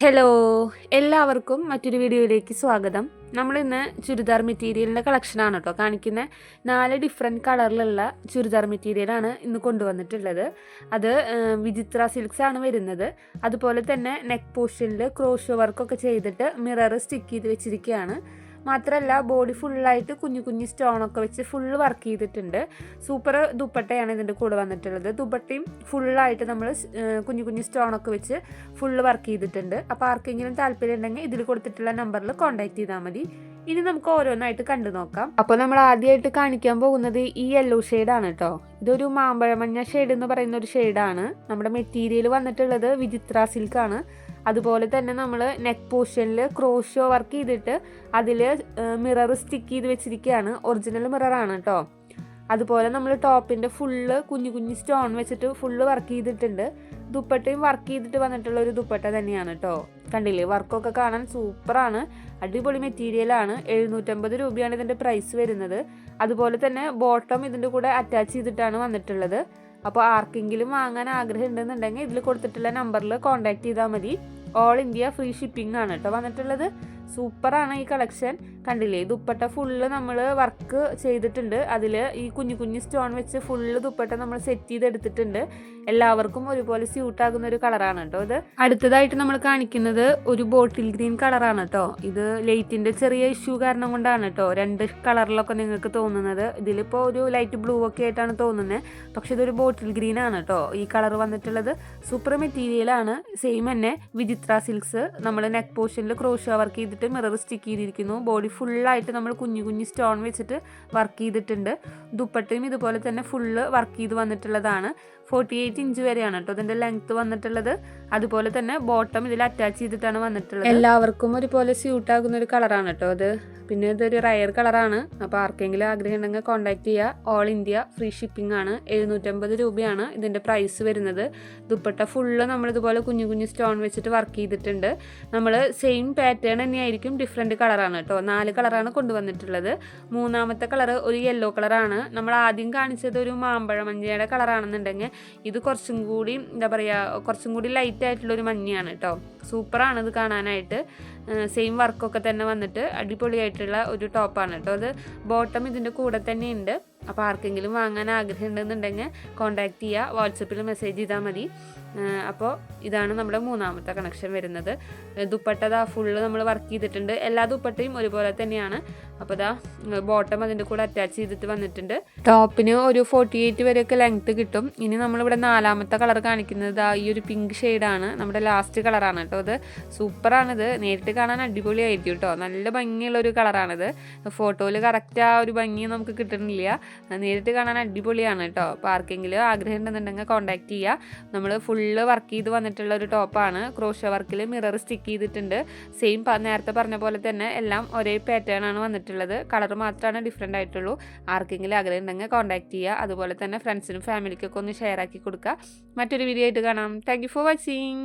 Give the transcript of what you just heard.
Hello എല്ലാവർക്കും മറ്റൊരു വീഡിയോയിലേക്ക് സ്വാഗതം. നമ്മളിന്ന് ചുരിദാർ മെറ്റീരിയലിന്റെ കളക്ഷനാണ് കേട്ടോ കാണിക്കുന്ന. നാല് ഡിഫറെന്റ് കളറിലുള്ള ചുരിദാർ മെറ്റീരിയലാണ് ഇന്ന് കൊണ്ടുവന്നിട്ടുള്ളത്. അത് വിചിത്ര സിൽക്സ് ആണ് വരുന്നത്. അതുപോലെ തന്നെ നെക്ക് പോർഷനിൽ ക്രോഷോ വർക്കൊക്കെ ചെയ്തിട്ട് മിറർ സ്റ്റിക്ക് ചെയ്ത് വെച്ചിരിക്കുകയാണ് മാത്രമല്ല ബോഡി ഫുള്ളായിട്ട് കുഞ്ഞു കുഞ്ഞു സ്റ്റോണൊക്കെ വെച്ച് ഫുള്ള് വർക്ക് ചെയ്തിട്ടുണ്ട്. സൂപ്പർ ദുപ്പട്ടയാണ് ഇതിന്റെ കൂടെ വന്നിട്ടുള്ളത്. ദുപ്പട്ടയും ഫുള്ളായിട്ട് നമ്മൾ കുഞ്ഞു കുഞ്ഞു സ്റ്റോണൊക്കെ വെച്ച് ഫുള്ള് വർക്ക് ചെയ്തിട്ടുണ്ട്. അപ്പോൾ ആർക്കെങ്കിലും താല്പര്യം ഉണ്ടെങ്കിൽ ഇതിൽ കൊടുത്തിട്ടുള്ള നമ്പറിൽ കോൺടാക്ട് ചെയ്താൽ മതി. ഇനി നമുക്ക് ഓരോന്നായിട്ട് കണ്ടു നോക്കാം. അപ്പോൾ നമ്മൾ ആദ്യമായിട്ട് കാണിക്കാൻ പോകുന്നത് ഈ യെല്ലോ ഷെയ്ഡാണ് കേട്ടോ ഇതൊരു മാമ്പഴമഞ്ഞ ഷെയ്ഡ് എന്ന് പറയുന്ന ഒരു ഷെയ്ഡാണ് നമ്മുടെ മെറ്റീരിയൽ വന്നിട്ടുള്ളത് വിചിത്ര സിൽക്കാണ് അതുപോലെ തന്നെ നമ്മൾ നെക്ക് പോർഷനിൽ ക്രോഷോ വർക്ക് ചെയ്തിട്ട് അതിൽ മിറർ സ്റ്റിക്ക് ചെയ്ത് വെച്ചിരിക്കുകയാണ് ഒറിജിനൽ മിററാണ് കേട്ടോ അതുപോലെ നമ്മൾ ടോപ്പിന്റെ ഫുള്ള് കുഞ്ഞു കുഞ്ഞു സ്റ്റോൺ വെച്ചിട്ട് ഫുള്ള് വർക്ക് ചെയ്തിട്ടുണ്ട്. ദുപ്പട്ടയും വർക്ക് ചെയ്തിട്ട് വന്നിട്ടുള്ള ഒരു ദുപ്പട്ട തന്നെയാണ് കേട്ടോ കണ്ടില്ലേ? വർക്കൊക്കെ കാണാൻ സൂപ്പറാണ് അടിപൊളി മെറ്റീരിയലാണ് എഴുന്നൂറ്റമ്പത് രൂപയാണ് ഇതിന്റെ പ്രൈസ് വരുന്നത്. അതുപോലെ തന്നെ ബോട്ടം ഇതിന്റെ കൂടെ അറ്റാച്ച് ചെയ്തിട്ടാണ് വന്നിട്ടുള്ളത്. അപ്പോൾ ആർക്കെങ്കിലും വാങ്ങാൻ ആഗ്രഹം ഉണ്ടെന്നുണ്ടെങ്കിൽ ഇതിൽ കൊടുത്തിട്ടുള്ള നമ്പറിൽ കോൺടാക്ട് ചെയ്താൽ മതി. ഓൾ ഇന്ത്യ ഫ്രീ ഷിപ്പിംഗ് ആണ് കേട്ടോ വന്നിട്ടുള്ളത്. സൂപ്പറാണ് ഈ കളക്ഷൻ. കണ്ടില്ലേ? ദുപ്പട്ട ഫുള്ള് നമ്മൾ വർക്ക് ചെയ്തിട്ടുണ്ട്. അതിൽ ഈ കുഞ്ഞു കുഞ്ഞു സ്റ്റോൺ വെച്ച് ഫുള്ള് ദുപ്പട്ട നമ്മൾ സെറ്റ് ചെയ്തെടുത്തിട്ടുണ്ട്. എല്ലാവർക്കും ഒരുപോലെ സ്യൂട്ട് ആകുന്ന ഒരു കളറാണ് കേട്ടോ ഇത്. അടുത്തതായിട്ട് നമ്മൾ കാണിക്കുന്നത് ഒരു ബോട്ടിൽ ഗ്രീൻ കളറാണ് കേട്ടോ ഇത് ലൈറ്റിന്റെ ചെറിയ ഇഷ്യൂ കാരണം കൊണ്ടാണ് കേട്ടോ രണ്ട് കളറിലൊക്കെ നിങ്ങൾക്ക് തോന്നുന്നത്. ഇതിലിപ്പോൾ ഒരു ലൈറ്റ് ബ്ലൂ ഒക്കെ ആയിട്ടാണ് തോന്നുന്നത് പക്ഷെ ഇതൊരു ബോട്ടിൽ ഗ്രീൻ ആണ് കേട്ടോ ഈ കളർ വന്നിട്ടുള്ളത് സൂപ്പർ മെറ്റീരിയലാണ് സെയിം തന്നെ വിചിത്ര സിൽക്സ് നമ്മൾ നെക്ക് പോർഷനിൽ ക്രോഷ വർക്ക് ചെയ്തിട്ട് മിറർ സ്റ്റിക്ക് ചെയ്തിരിക്കുന്നു. ബോഡി ഫുള്ളായിട്ട് നമ്മൾ കുഞ്ഞു കുഞ്ഞു സ്റ്റോൺ വെച്ചിട്ട് വർക്ക് ചെയ്തിട്ടുണ്ട്. ദുപ്പട്ടയും ഇതുപോലെ തന്നെ ഫുള്ള് വർക്ക് ചെയ്ത് വന്നിട്ടുള്ളതാണ്. ഫോർട്ടി എയ്റ്റ് ഇഞ്ച് വരെയാണ് കേട്ടോ അതിന്റെ ലെങ്ത് വന്നിട്ടുള്ളത്. അതുപോലെ തന്നെ ബോട്ടം ഇതിൽ അറ്റാച്ച് ചെയ്തിട്ടാണ് വന്നിട്ടുള്ളത്. എല്ലാവർക്കും ഒരുപോലെ സ്യൂട്ട് ആകുന്ന ഒരു കളറാണ് കേട്ടോ അത്. പിന്നെ ഇതൊരു റയർ കളറാണ് അപ്പോൾ ആർക്കെങ്കിലും ആഗ്രഹം ഉണ്ടെങ്കിൽ കോൺടാക്ട് ചെയ്യുക ഓൾ ഇന്ത്യ ഫ്രീ ഷിപ്പിംഗ് ആണ്. എഴുന്നൂറ്റമ്പത് രൂപയാണ് ഇതിന്റെ പ്രൈസ് വരുന്നത്. ദുപ്പട്ട ഫുള്ള് നമ്മളിതുപോലെ കുഞ്ഞു കുഞ്ഞു സ്റ്റോൺ വെച്ചിട്ട് വർക്ക് ചെയ്തിട്ടുണ്ട്. നമ്മൾ സെയിം പാറ്റേൺ തന്നെയായിരിക്കും ഡിഫറെന്റ് കളറാണ് കേട്ടോ. നാല് കളറാണ് കൊണ്ടുവന്നിട്ടുള്ളത്. മൂന്നാമത്തെ കളർ ഒരു യെല്ലോ കളറാണ് നമ്മൾ ആദ്യം കാണിച്ചത് ഒരു മാമ്പഴ മഞ്ഞയുടെ കളറാണെന്നുണ്ടെങ്കിൽ ഇത് കുറച്ചും കൂടി എന്താ പറയുക കുറച്ചും കൂടി ലൈറ്റ് ആയിട്ടുള്ളൊരു മഞ്ഞയാണ് കേട്ടോ സൂപ്പറാണ് ഇത് കാണാനായിട്ട്. സെയിം വർക്കൊക്കെ തന്നെ വന്നിട്ട് അടിപൊളിയായിട്ടുള്ള ഒരു ടോപ്പാണ് കേട്ടോ അത് ബോട്ടം ഇതിന്റെ കൂടെ തന്നെ ഉണ്ട് അപ്പോൾ ആർക്കെങ്കിലും വാങ്ങാൻ ആഗ്രഹം ഉണ്ടെന്നുണ്ടെങ്കിൽ കോൺടാക്റ്റ് ചെയ്യുക വാട്സപ്പിൽ മെസ്സേജ് ചെയ്താൽ മതി. അപ്പോൾ ഇതാണ് നമ്മുടെ മൂന്നാമത്തെ കണക്ഷൻ വരുന്നത്. ദുപ്പട്ട ദാ ഫുള്ള് നമ്മൾ വർക്ക് ചെയ്തിട്ടുണ്ട്. എല്ലാ ദുപ്പട്ടയും ഒരുപോലെ തന്നെയാണ്. അപ്പോൾ ദാ ബോട്ടം അതിന്റെ കൂടെ അറ്റാച്ച് ചെയ്തിട്ട് വന്നിട്ടുണ്ട്. ടോപ്പിന് ഒരു ഫോർട്ടി എയ്റ്റ് വരെയൊക്കെ ലെങ്ത്ത് കിട്ടും. ഇനി നമ്മളിവിടെ നാലാമത്തെ കളർ കാണിക്കുന്നത് ദാ ഈ ഒരു പിങ്ക് ഷെയ്ഡാണ് നമ്മുടെ ലാസ്റ്റ് കളറാണ് കേട്ടോ അത് സൂപ്പറാണിത് നേരിട്ട് കാണാൻ അടിപൊളിയായിരിക്കും കേട്ടോ. നല്ല ഭംഗിയുള്ള ഒരു കളറാണിത് ഫോട്ടോയിൽ കറക്റ്റ് ആ ഒരു ഭംഗി നമുക്ക് കിട്ടുന്നില്ല. നേരിട്ട് കാണാൻ അടിപൊളിയാണ് കേട്ടോ അപ്പോൾ ആർക്കെങ്കിലും ആഗ്രഹം ഉണ്ടെന്നുണ്ടെങ്കിൽ കോൺടാക്ട് ചെയ്യുക നമ്മൾ ഫുള്ള് വർക്ക് ചെയ്ത് വന്നിട്ടുള്ള ഒരു ടോപ്പാണ് ക്രോഷ വർക്കിൽ മിറർ സ്റ്റിക്ക് ചെയ്തിട്ടുണ്ട്. സെയിം നേരത്തെ പറഞ്ഞ പോലെ തന്നെ എല്ലാം ഒരേ പാറ്റേൺ ആണ് വന്നിട്ടുള്ളത്. കളർ മാത്രമാണ് ഡിഫറെന്റ് ആയിട്ടുള്ളൂ. ആർക്കെങ്കിലും ആഗ്രഹം ഉണ്ടെങ്കിൽ കോൺടാക്ട് ചെയ്യുക അതുപോലെ തന്നെ ഫ്രണ്ട്സിനും ഫാമിലിക്കൊക്കെ ഒന്ന് ഷെയർ ആക്കി കൊടുക്കുക മറ്റൊരു വീഡിയോ ആയിട്ട് കാണാം. Thank for watching